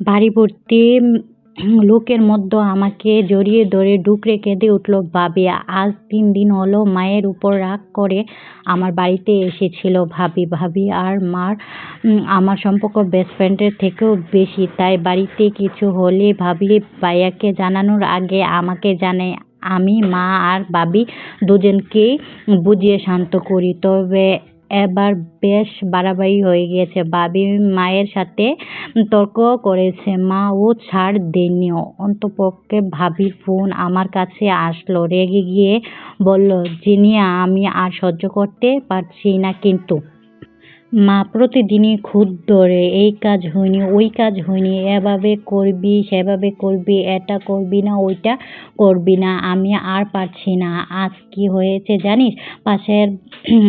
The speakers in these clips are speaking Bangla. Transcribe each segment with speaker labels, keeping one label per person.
Speaker 1: বাড়ি ভর্তি লোকের মধ্যে আমাকে জড়িয়ে ধরে ডুকরে কেঁদে উঠল, ভাবি, আজ তিন দিন হলো মায়ের উপর রাগ করে আমার বাড়িতে এসেছিল, ভাবি ভাবি, আর মার আমার সম্পর্ক বেস্ট ফ্রেন্ডের থেকেও বেশি। তাই বাড়িতে কিছু হলে ভাবি ভাইয়াকে জানানোর আগে আমাকে জানায়, আমি, মা আর ভাবি দুজনকেই বুঝিয়ে শান্ত করি। তবে এবার বেশ বাড়াবাড়ি হয়ে গিয়েছে। বাবি মায়ের সাথে তর্ক করেছে, মা, ও ছাড় দেয়নি অন্তপক্ষে ভাবির ফোন আমার কাছে আসলো। রেগে গিয়ে বলল, জিনিয়া, আমি আর সহ্য করতে পারছি না কিন্তু। মা প্রতিদিনই খুদ ধরে, এই কাজ হয়নি, ওই কাজ হয়নি, এভাবে করবি, সেভাবে করবি, এটা করবি না, ওইটা করবি না, আমি আর পারছি না, আজ কি হয়েছে জানিস? পাশের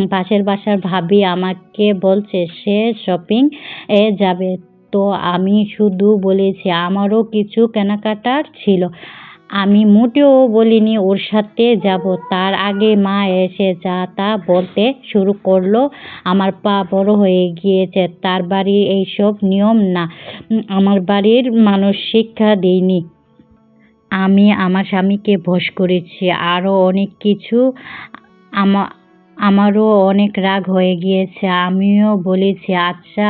Speaker 1: পাশের বাসার ভাবি আমাকে বলছে, সে শপিং এ যাবে। তো আমি শুধু বলেছি, আমারও কিছু কেনাকাটার ছিল। আমি মোটেও বলিনি ওর সাথে যাব, তার আগে মা এসে যা তা বলতে শুরু করল। আমার পা বড় হয়ে গিয়েছে, তার বাড়ির এইসব নিয়ম না। আমার বাড়ির মানুষ শিক্ষা দেয়নি। আমি আমার স্বামীকে ভস করেছি, আরও অনেক কিছু আমারও অনেক রাগ হয়ে গিয়েছে। আমিও বলেছি আচ্ছা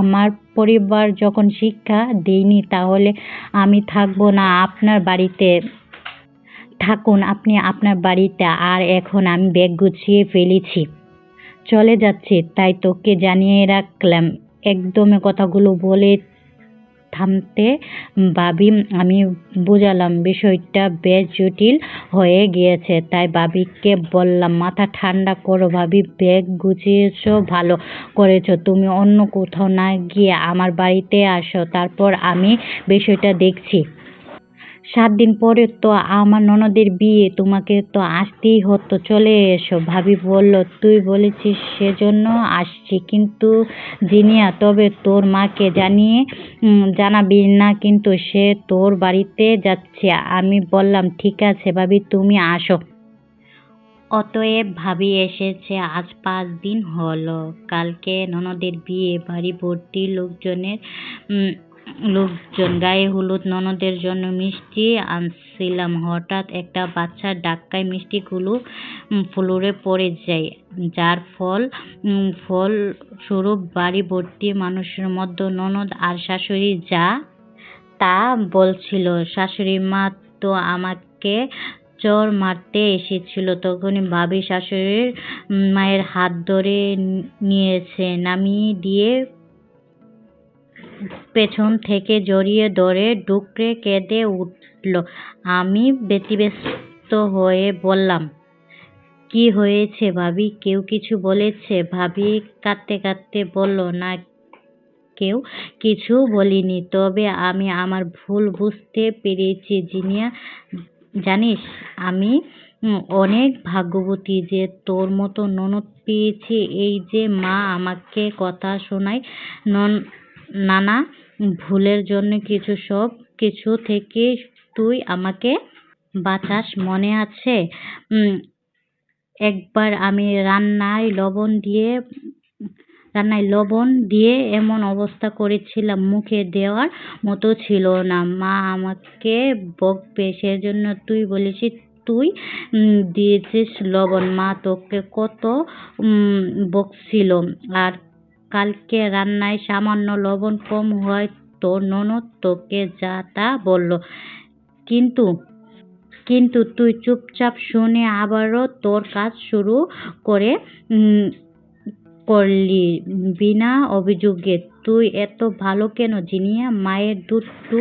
Speaker 1: আমার পরিবার যখন শিক্ষা দেয়নি তাহলে আমি থাকব না। আপনার বাড়িতে থাকুন, আপনি আপনার বাড়িতে। আর এখন আমি ব্যাগ গুছিয়ে ফেলেছি। চলে যাচ্ছি, তাই তোকে জানিয়ে রাখলাম। একদমে কথাগুলো বলে থামতে বাবি, আমি বোঝালাম বিষয়টা বেশ জটিল হয়ে গিয়েছে। তাই বাবিকে বললাম, মাথা ঠান্ডা করো ভাবি, ব্যাগ গুছিয়েছ, ভালো করেছ। তুমি অন্য কোথাও না গিয়ে আমার বাড়িতে আসো। তারপর আমি বিষয়টা দেখছি। সাত দিন পরে তো আমার ননদের বিয়ে, তোমাকে তো আসতেই হতো। চলে এসো। ভাবি বলল, তুই বলেছিস সেজন্য আসছি, কিন্তু জিনিয়া, তবে তোর মাকে জানিয়ে জানাবি না, কিন্তু সে তোর বাড়িতে যাচ্ছে। আমি বললাম, ঠিক আছে ভাবি, তুমি আসো। অতএব ভাবি এসেছে। আজ পাঁচ দিন হলো। কালকে ননদের বিয়ে, বাড়ি ভর্তি লোকজনের লোকজন, গায়ে হলুদ ননদের জন্য মিষ্টি আনছিলাম। হঠাৎ একটা বাচ্চার ডাক্কায় মিষ্টিগুলো ফ্লোরে পড়ে যায়। যার ফল ফল স্বরূপ বাড়ি ভর্তি মানুষের মধ্যে ননদ আর শাশুড়ি যা, তা বলছিল, শাশুড়ি মা তো আমাকে চর মারতে এসেছিল। তখনই ভাবি শাশুড়ির মায়ের হাত ধরে নিয়েছে নামিয়ে দিয়ে পেছন থেকে জড়িয়ে ধরে ডুকরে কেঁদে উঠল। আমি ব্যতিব্যস্ত হয়ে বললাম, কি হয়েছে ভাবি? কেউ কিছু বলেছে? ভাবি কাঁদতে কাঁদতে বলল, না, কেউ কিছু বলিনি। তবে আমি আমার ভুল বুঝতে পেরেছি, জিনিয়া। জানিস, আমি অনেক ভাগ্যবতী যে তোর মতো ননদ পেয়েছি। এই যে মা আমাকে কথা শোনায়, নন নানা, ভুলের জন্য কিছু সব কিছু থেকে তুই আমাকে বাঁচাস মনে আছে? একবার আমি রান্নায় লবণ দিয়ে, রান্নায় লবণ দিয়ে এমন অবস্থা করেছিলাম, মুখে দেওয়ার মতো ছিল না। মা আমাকে বকবে, সেজন্য তুই বলেছিস, তুই দিয়েছিস লবণ। মা তোকে কত বকছিল। আর কালকে রান্নায় সামান্য লবণ কম হওয়ায় তোর ননদ তোকে যা তা বলল। কিন্তু কিন্তু তুই চুপচাপ শুনে আবারও তোর কাজ শুরু করে করলি বিনা অভিযোগে। তুই এত ভালো কেন জিনিয়া? মায়ের দুধটু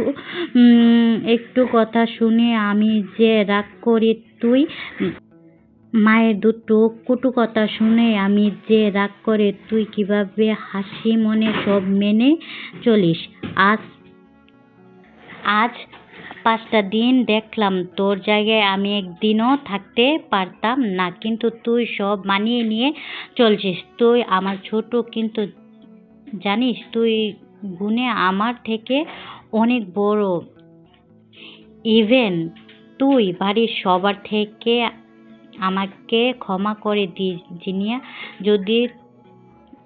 Speaker 1: একটু কথা শুনে আমি যে রাগ করি তুই মায়ের দুটো কটু কথা শুনে আমি যে রাগ করে তুই কীভাবে হাসি মনে সব মেনে চলিস? আজ আজ পাঁচটা দিন দেখলাম তোর জায়গায় আমি একদিনও থাকতে পারতাম না, কিন্তু তুই সব মানিয়ে নিয়ে চলছিস। তুই আমার ছোট, কিন্তু জানিস তুই গুণে আমার থেকে অনেক বড়। ইভেন তুই বাড়ির সবার থেকে আমাকে ক্ষমা করে দিস, জিনিয়া। যদি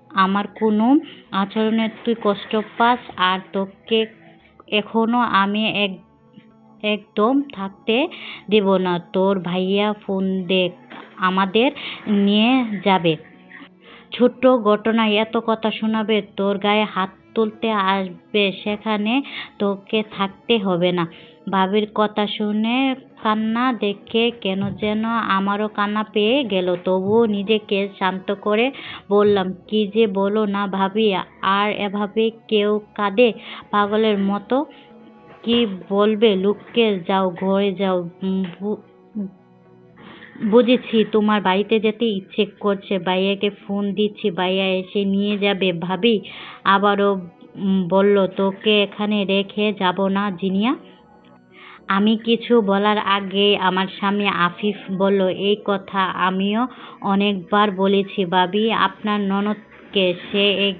Speaker 1: আমার কোনো আচরণে তুই কষ্ট পাস আর তোকে এখনও আমি এক, একদম থাকতে দেব না, তোর ভাইয়া ফোন দেখ, আমাদের নিয়ে যাবে। ছোট্ট ঘটনায় এত কথা শোনাবে, তোর গায়ে হাত তুলতে আসবে, সেখানে তোকে থাকতে হবে না। ভাবির কথা শুনে কান্না দেখে কেন যেন আমারও কান্না পেয়ে গেল। তবুও নিজেকে শান্ত করে বললাম, কি যে বলো না ভাবি, আর এভাবে কেউ কাঁদে? পাগলের মতো কি বলবে? লুকিয়ে যাও, ঘরে যাও বুঝেছি, তোমার বাড়িতে যেতে ইচ্ছে করছে, ভাইয়াকে ফোন দিচ্ছি, ভাইয়া এসে নিয়ে যাবে। ভাবি আবারও বলল, তোকে এখানে রেখে যাব না, জিনিয়া? আমি কিছু বলার আগে আমার স্বামী আফিফ বলল, এই কথা আমিও অনেকবার বলেছি, ভাবি। আপনার ননদকে সে এক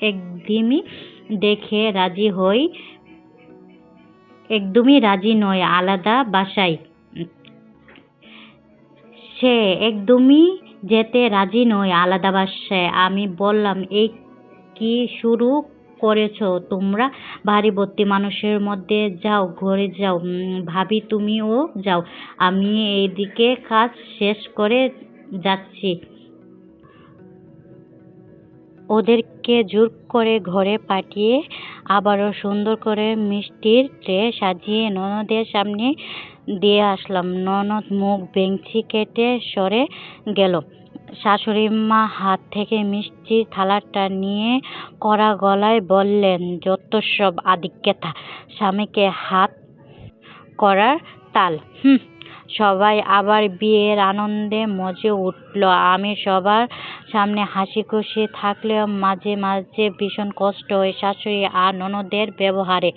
Speaker 1: একদমই দেখে রাজি হই, একদমই রাজি নয়, আলাদা বাসায়। সে একদমই যেতে রাজি নয় আলাদা বাসায় আমি বললাম এই কি শুরু করেছ? তোমরা ভারী মানুষের মধ্যে যাও, ঘরে যাও। ভাবি, তুমিও যাও। আমি এইদিকে কাজ শেষ করে যাচ্ছি। ওদেরকে জোর করে ঘরে পাঠিয়ে আবারও সুন্দর করে মিষ্টির ট্রে সাজিয়ে ননদের সামনে দিয়ে আসলাম। ননদ মুখ বেঞ্চি কেটে সরে গেল। শাশুড়ি মা হাত থেকে মিষ্টির থালাটা নিয়ে কড়া গলায় বললেন, যত সব আদিক্যতা স্বামীকে হাত করার তাল। হুম, সবাই আবার বিয়ের আনন্দে মজে উঠল। আমি সবার সামনে হাসি খুশি থাকলেও মাঝে মাঝে ভীষণ কষ্ট হয় শাশুড়ি আর ননদের ব্যবহারে।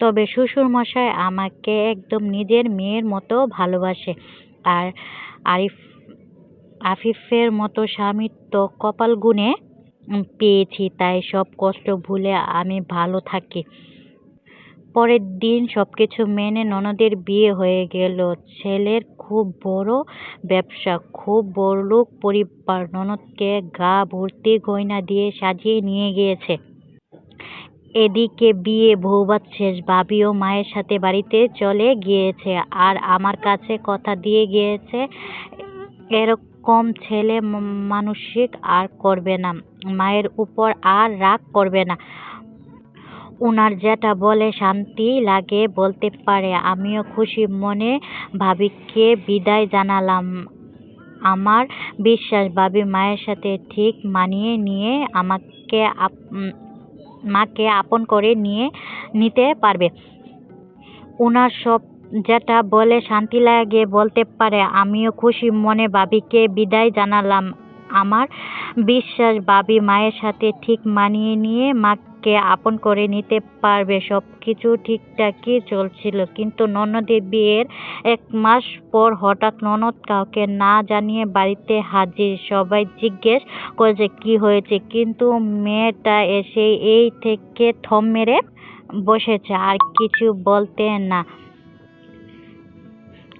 Speaker 1: তবে শ্বশুর মশাই আমাকে একদম নিজের মেয়ের মতো ভালোবাসে। আর আরিফ, আফিফের মতো স্বামী তো কপাল গুনে পেয়েছি, তাই সব কষ্ট ভুলে আমি ভালো থাকি। পরের দিন সবকিছু মেনে ননদের বিয়ে হয়ে গেল। ছেলের খুব বড় ব্যবসা, খুব বড়লোক পরিবার। ননদকে গা ভর্তি গয়না দিয়ে সাজিয়ে নিয়ে গিয়েছে। এদিকে বিয়ে বৌভাত শেষ ভাবিও মায়ের সাথে বাড়িতে চলে গিয়েছে আর আমার কাছে কথা দিয়ে গিয়েছে, এরকম ছেলে মানসিক আর করবে না, মায়ের উপর আর রাগ করবে না। উনার যেটা বলে শান্তি লাগে বলতে পারে, আমিও খুশি মনে ভাবিকে বিদায় জানালাম। আমার বিশ্বাস, ভাবি মায়ের সাথে ঠিক মানিয়ে নিয়ে আমাকে মাকে আপন করে নিয়ে নিতে পারবে। ওনার সব যেটা বলে শান্তি লাগে বলতে পারে, আমিও খুশি মনে বাবিকে বিদায় জানালাম। আমার বিশ্বাস বাবি মায়ের সাথে ঠিক মানিয়ে নিয়ে মাকে আপন করে নিতে পারবে। সব কিছু ঠিকঠাকই চলছিল। কিন্তু ননদের বিয়ের এক মাস পর হঠাৎ ননদ কাউকে না জানিয়ে বাড়িতে হাজির। সবাই জিজ্ঞেস করেছে, কি হয়েছে? কিন্তু মেয়েটা এসে এই থেকে থম মেরে বসেছে, আর কিছু বলতে না।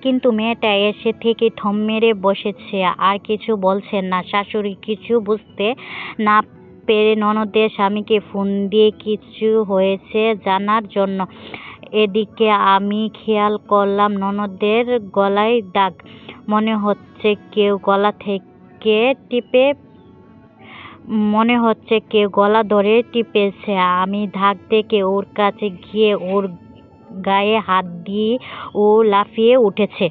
Speaker 1: কিন্তু মেয়েটা এসে থেকে থম মেরে বসেছে, আর কিছু বলছে না। শাশুড়ি কিছু বুঝতে না পেরে ননদের স্বামীকে ফোন দিয়ে কিছু হয়েছে জানার জন্য। এদিকে আমি খেয়াল করলাম ননদের গলায় দাগ। মনে হচ্ছে কেউ গলা থেকে টিপে, মনে হচ্ছে কেউ গলা ধরে টিপেছে। আমি ধাক থেকে ওর কাছে গিয়ে ওর গায়ে হাত দিয়ে ও লাফিয়ে উঠেছে।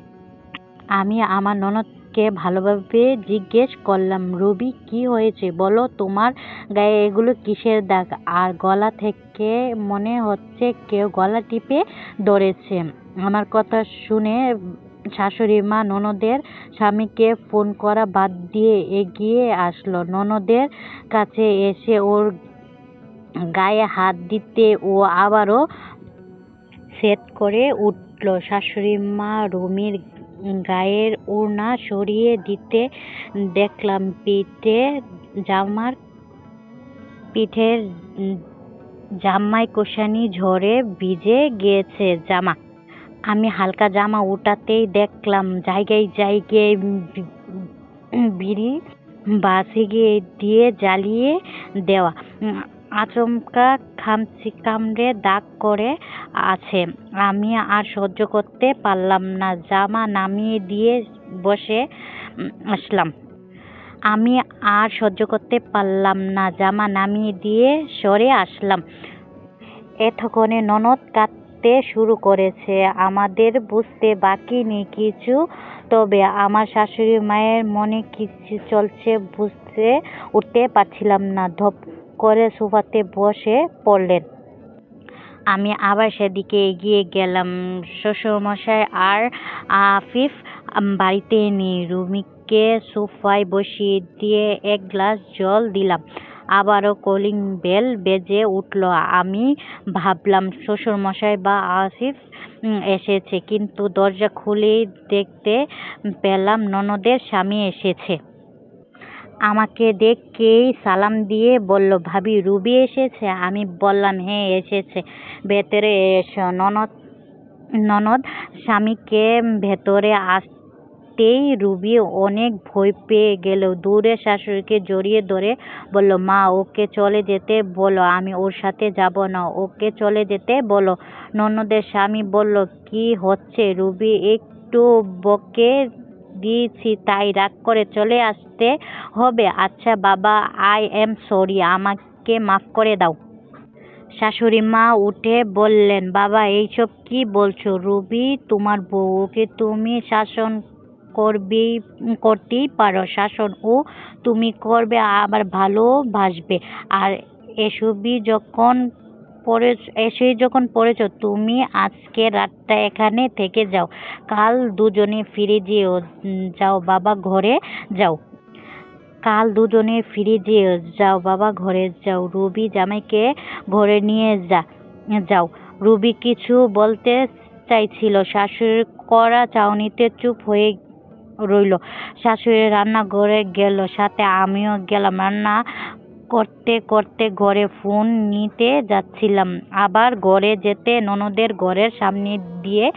Speaker 1: আমি আমার ননদকে ভালোভাবে জিজ্ঞেস করলাম, রবি, কি হয়েছে? বলো তোমার গায়ে এগুলো কিসের দাগ? আর গলা থেকে মনে হচ্ছে কেউ গলা টিপে ধরেছে। আমার কথা শুনে শাশুড়ি মা ননদের স্বামীকে ফোন করা বাদ দিয়ে এগিয়ে আসলো। ননদের কাছে এসে ওর গায়ে হাত দিতে ও আবারও সেট করে উঠল। শাশুড়ি মা রুমির গায়ের ওড়না সরিয়ে দিতে দেখলাম পিঠে জামার, পিঠের জামাই কোষানি ঝরে ভিজে গিয়েছে জামা। আমি হালকা জামা উঠাতেই দেখলাম জায়গায় জায়গায় বিড়ি বাসি গিয়ে দিয়ে জ্বালিয়ে দেওয়া। আচমকা খামচি কামড়ে দাগ করে আছে। আমি আর সহ্য করতে পারলাম না। জামা নামিয়ে দিয়ে বসে আসলাম। আমি আর সহ্য করতে পারলাম না। জামা নামিয়ে দিয়ে সরে আসলাম। এতক্ষণে ননদ কাঁদতে শুরু করেছে। আমাদের বুঝতে বাকি নেই কিছু। তবে আমার শাশুড়ি মায়ের মনে কিছু চলছে, বুঝতে উঠতে পারছিলাম না। ধপ করে সোফাতে বসে পড়লেন। আমি আবার সেদিকে এগিয়ে গেলাম। শ্বশুরমশাই আর আফিফ বাড়িতে নেই। রুমিকে সোফায় বসিয়ে দিয়ে এক গ্লাস জল দিলাম। আবারও কলিং বেল বেজে উঠল। আমি ভাবলাম, শ্বশুরমশাই বা আসিফ এসেছে, কিন্তু দরজা খুলেই দেখতে পেলাম ননদের স্বামী এসেছে। আমাকে দেখেই সালাম দিয়ে বলল, ভাবি, রুবি এসেছে? আমি বললাম হ্যাঁ এসেছে। ভেতরে এসো, ননদ ননদ স্বামীকে ভেতরে আসতেই রুবি অনেক ভয় পেয়ে গেল। দূরে শাশুড়িকে জড়িয়ে ধরে বলল, মা, ওকে চলে যেতে বলো, আমি ওর সাথে যাব না। ওকে চলে যেতে বলো? ননদের স্বামী বলল, কি হচ্ছে? রুবি একটু বকে দিয়েছি তাই রাগ করে চলে আসতে হবে। আচ্ছা বাবা আই এম সরি আমাকে মাফ করে দাও। শাশুড়ি মা উঠে বললেন, বাবা, এইসব কি বলছো? রুবি, তোমার বউ ওকে তুমি শাসন করবেই, করতেই পারো। শাসন ও তুমি করবে, আবার ভালোবাসবে। আর এসবই যখন পড়ে এসে যখন পড়েছ তুমি আজকে রাতটা এখানে থেকে যাও। কাল দুজনে ফিরে যেও যাও বাবা ঘরে যাও। কাল দুজনে ফিরে যেও, যাও বাবা ঘরে যাও। রুবি জামাইকে ঘরে নিয়ে যা, যাও। রুবি কিছু বলতে চাইছিল, শাশুড়ির কড়া চাউনিতে চুপ হয়ে রইল। শাশুড়ি রান্নাঘরে গেল, সাথে আমিও গেলাম। রান্না করতে করতে ঘরে ফোন নিতে যাচ্ছিলাম। আবার ঘরে যেতে ননদের ঘরের সামনে দিয়ে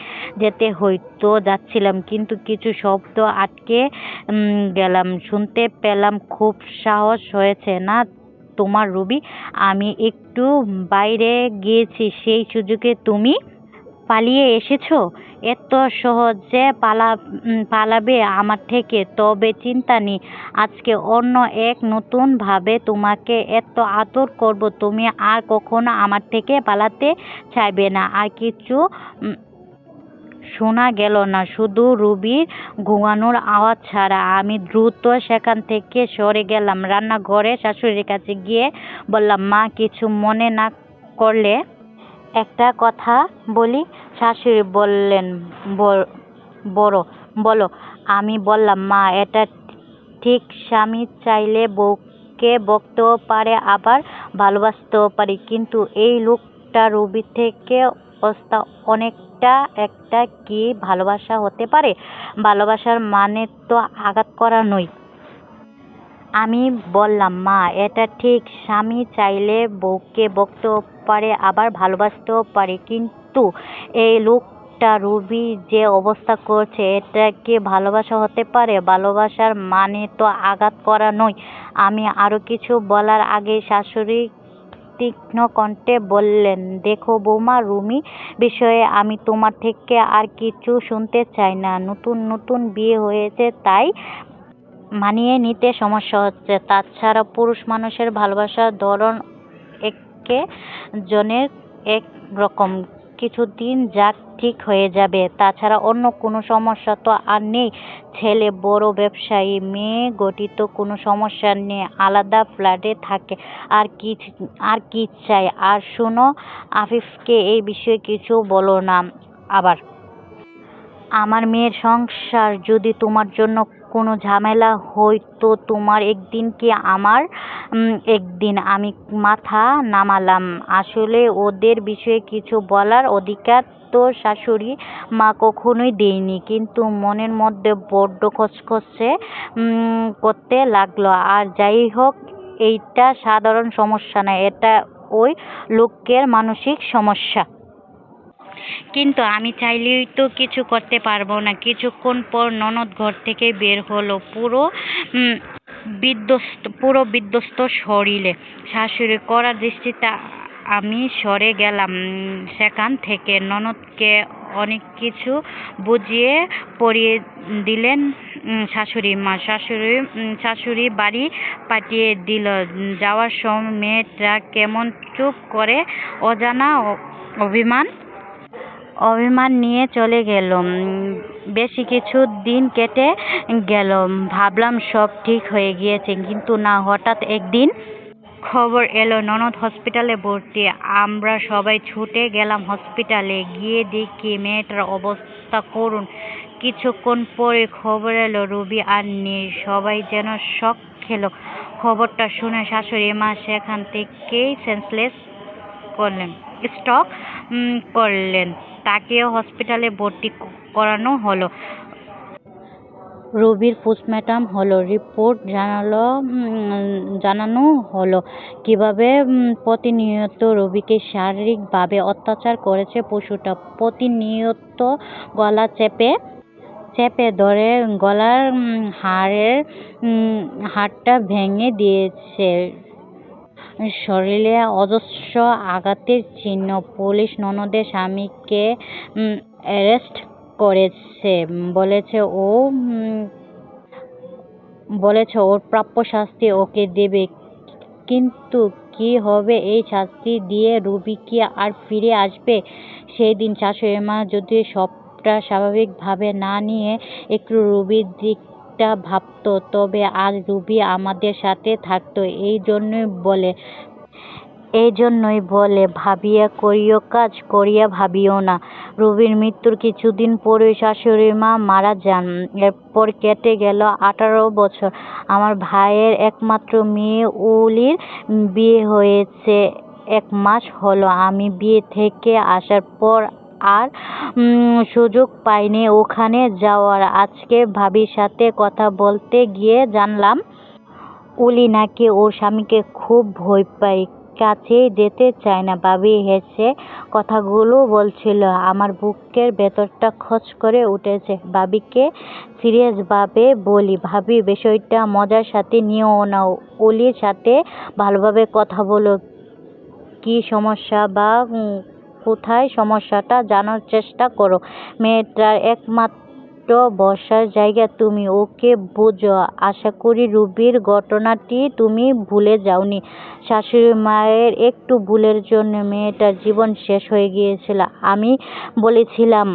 Speaker 1: যেতে হয়তো যাচ্ছিলাম, কিন্তু কিছু শব্দ আটকে গেলাম। শুনতে পেলাম খুব সাহস হয়েছে, না তোমার রুবি, আমি একটু বাইরে গিয়েছি, সেই সুযোগে তুমি পালিয়ে এসেছ? এত সহজে পালা পালাবে আমার থেকে, তবে চিন্তা নেই। আজকে অন্য এক নতুন ভাবে তোমাকে এত আদর করব, তুমি আর কখনো আমার থেকে পালাতে চাইবে না। আর কিছু শোনা গেল না, শুধু রুবির ঘুমানোর আওয়াজ ছাড়া। আমি দ্রুত সেখান থেকে সরে গেলাম। রান্নাঘরে শাশুড়ির কাছে গিয়ে বললাম, মা, কিছু মনে না করলে একটা কথা বলি? শাশুড়ি বললেন "বল- বড়, বলো। আমি বললাম, মা, এটা ঠিক স্বামী চাইলে বউকে বকতেও পারে, আবার ভালোবাসতেও পারে, কিন্তু এই লোকটা রবি থেকে অস্তা অনেকটা একটা কি ভালোবাসা হতে পারে? ভালোবাসার মানে তো আঘাত করা নয়। আমি বললাম, মা, এটা ঠিক, স্বামী চাইলে বউকে বকতেও পারে, আবার ভালোবাসতেও পারে, কিন্তু এই লোকটা রুবি যে অবস্থা করছে, এটা কি ভালোবাসা হতে পারে? ভালোবাসার মানে তো আঘাত করা নয়। আমি আরও কিছু বলার আগে শাশুড়ি তীক্ষ্ণ কণ্ঠে বললেন, দেখো বৌমা, রুমি বিষয়ে আমি তোমার থেকে আর কিছু শুনতে চাই না। নতুন নতুন বিয়ে হয়েছে, তাই মানিয়ে নিতে সমস্যা হচ্ছে। তাছাড়া পুরুষ মানুষের ভালোবাসার ধরন একে জনের এক রকম। কিছুদিন যাক ঠিক হয়ে যাবে। তাছাড়া অন্য কোনো সমস্যা তো আর নেই। ছেলে, বড় ব্যবসায়ী, মেয়ে গঠিত কোনো সমস্যা নেই। আলাদা ফ্ল্যাটে থাকে। আর কি আর কি চাই? আর শোনো, আফিফকে এই বিষয়ে কিছু বলো না। আবার, আমার মেয়ের সংসার যদি তোমার জন্য কোনো ঝামেলা হইতো তোমার একদিন কি আমার? একদিন। আমি মাথা নামালাম। আসলে ওদের বিষয়ে কিছু বলার অধিকার তো শাশুড়ি মা কখনোই দেয়নি। কিন্তু মনের মধ্যে বড্ড খসখসে করতে লাগল। আর যাই হোক, এইটা সাধারণ সমস্যা না। এটা ওই লোকের মানসিক সমস্যা। কিন্তু আমি চাইলেই তো কিছু করতে পারব না। কিছুক্ষণ পর ননদ ঘর থেকে বের হলো, পুরো বিধ্বস্ত পুরো বিধ্বস্ত শরীরে। শাশুড়ি, কড়া দৃষ্টিতে আমি সরে গেলাম সেখান থেকে। ননদকে অনেক কিছু বুঝিয়ে পড়িয়ে দিলেন শাশুড়ি মা। শাশুড়ি শাশুড়ি বাড়ি পাঠিয়ে দিল। যাওয়ার সময় মেয়েটা কেমন চুপ করে অজানা অভিমান অভিমান নিয়ে চলে গেল বেশি কিছু দিন কেটে গেল ভাবলাম সব ঠিক হয়ে গিয়েছে, কিন্তু না, হঠাৎ একদিন খবর এলো, ননদ হসপিটালে ভর্তি। আমরা সবাই ছুটে গেলাম হসপিটালে। গিয়ে দেখি, মেয়েটার অবস্থা করুন কিছুক্ষণ পরে খবর এলো, রুবি আর নেই সবাই যেন শখ খেলো। খবরটা শুনে শাশুড়ি মা সেখান থেকেই সেন্সলেস করলেন। স্টক করলেন। তাকেও হসপিটালে ভর্তি করানো হলো। রবির পোস্টমর্টম হলো। রিপোর্ট জানালো জানানো হলো কীভাবে প্রতিনিয়ত রবিকে শারীরিকভাবে অত্যাচার করেছে পশুটা। প্রতিনিয়ত গলা চেপে চেপে ধরে গলার হাড়ের হাড়টা ভেঙে দিয়েছে। শরীরে অজস্র আঘাতের চিহ্ন। পুলিশ ননদের স্বামীকে অ্যারেস্ট করেছে। বলেছে ও বলেছে ওর প্রাপ্য শাস্তি ওকে দেবে। কিন্তু কি হবে এই শাস্তি দিয়ে রুবি কি আর ফিরে আসবে? সেই দিন শাশুড়ি মা যদি সবটা স্বাভাবিকভাবে না নিয়ে একটু রুবির দিকটা ভাবতো, তবে আজ রুবি আমাদের সাথে থাকতো। এই জন্যই বলে, এই জন্যই বলে, ভাবিয়া করিও কাজ, করিয়া ভাবিও না। রবির মৃত্যুর কিছুদিন পরে শাশুড়ি মা মারা যান। এরপর কেটে গেল আঠারো বছর। আমার ভাইয়ের একমাত্র মেয়ে উলির বিয়ে হয়েছে, এক মাস হলো। আমি বিয়ে থেকে আসার পর আর সুযোগ পাইনি ওখানে যাওয়ার। আজকে ভাবির সাথে কথা বলতে গিয়ে জানলাম, উলি নাকি ওর স্বামীকে খুব ভয় পায় কাছে যেতে চায় না। ভাবি হেসে কথাগুলো বলছিল, আমার বুকের ভেতরটা খচ করে উঠেছে। ভাবিকে সিরিয়াসভাবে বলি, ভাবি, বিষয়টা মজার সাথে নিও না। অলির সাথে ভালোভাবে কথা বলো। কি সমস্যা বা কোথায় সমস্যাটা জানার চেষ্টা করো। মেয়েটার একমাত্র বসার জায়গা। তুমি ওকে বোঝো। আশা করি রুবির ঘটনাটি তুমি ভুলে যাওনি। শাশুড়ি মায়ের একটু ভুলের জন্য মেয়েটার জীবন শেষ হয়ে গিয়েছিল। আমি বলেছিলাম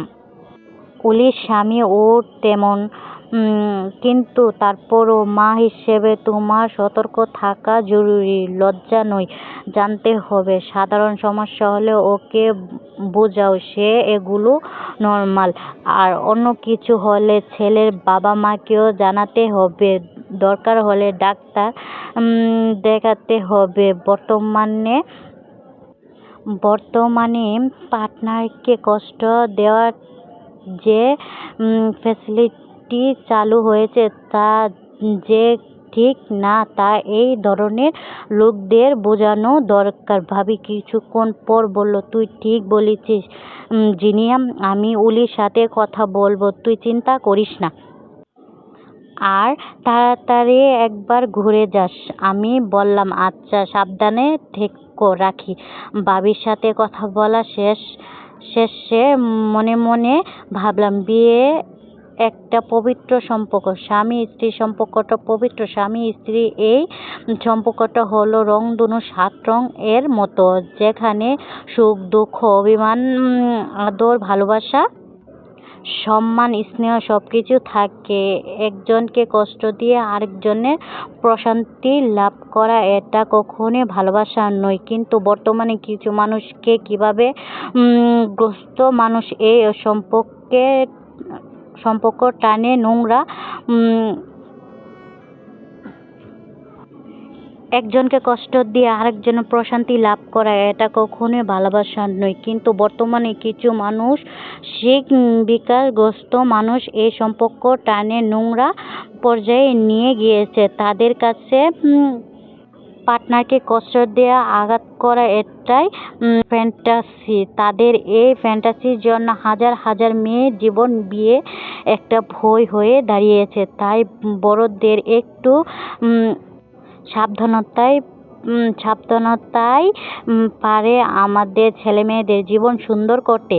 Speaker 1: অলির স্বামী ওর তেমন কিন্তু তারপরও মা হিসেবে তোমার সতর্ক থাকা জরুরি, লজ্জা নয়। জানতে হবে, সাধারণ সমস্যা হলে ওকে বোঝাও, সে এগুলো নর্মাল আর অন্য কিছু হলে ছেলের বাবা মাকেও জানাতে হবে, দরকার হলে ডাক্তার দেখাতে হবে। বর্তমানে বর্তমানে পার্টনারকে কষ্ট দেওয়ার যে ফ্যাসিলিটি চালু হয়েছে, তা যে ঠিক না তা এই ধরনের লোকদের বোঝানো দরকার। ভাবি কিছুক্ষণ পর বলল, তুই ঠিক বলেছিস জিনিয়া আমি উলির সাথে কথা বলব, তুই চিন্তা করিস না। আর তাড়াতাড়ি একবার ঘুরে যাস। আমি বললাম আচ্ছা সাবধানে থেকো, রাখি। বাবির সাথে কথা বলা শেষ, শেষে মনে মনে ভাবলাম, বিয়ে একটা পবিত্র সম্পর্ক। স্বামী, স্ত্রী সম্পর্কটা পবিত্র। স্বামী, স্ত্রী এই সম্পর্কটা হলো রংধনু সাত রং এর মতো। যেখানে সুখ, দুঃখ, অভিমান আদর, ভালোবাসা, সম্মান, স্নেহ সব কিছু থাকে। একজনকে কষ্ট দিয়ে আরেকজনের প্রশান্তি লাভ করা এটা কখনোই ভালোবাসা নয়। কিন্তু বর্তমানে কিছু মানুষকে কীভাবে গ্রস্ত মানুষ এই সম্পর্কে সম্পর্ক টানে, নোংরা একজনকে কষ্ট দিয়ে আরেকজনের প্রশান্তি লাভ করা, এটা কখনোই ভালোবাসা নয়। কিন্তু বর্তমানে কিছু মানুষ, শিখ বিকারগ্রস্ত মানুষ এই সম্পর্ক টানে, নোংরা পর্যায়ে নিয়ে গিয়েছে। তাদের কাছে পার্টনারকে কষ্ট দেওয়া আঘাত করা এটাই ফ্যান্টাসি তাদের এই ফ্যান্টাসির জন্য হাজার হাজার মেয়ের জীবন বিয়ে একটা ভয় হয়ে দাঁড়িয়েছে। তাই বড়দের একটু সাবধানতায় সাবধানতাই পারে আমাদের ছেলেমেয়েদের জীবন সুন্দর করতে।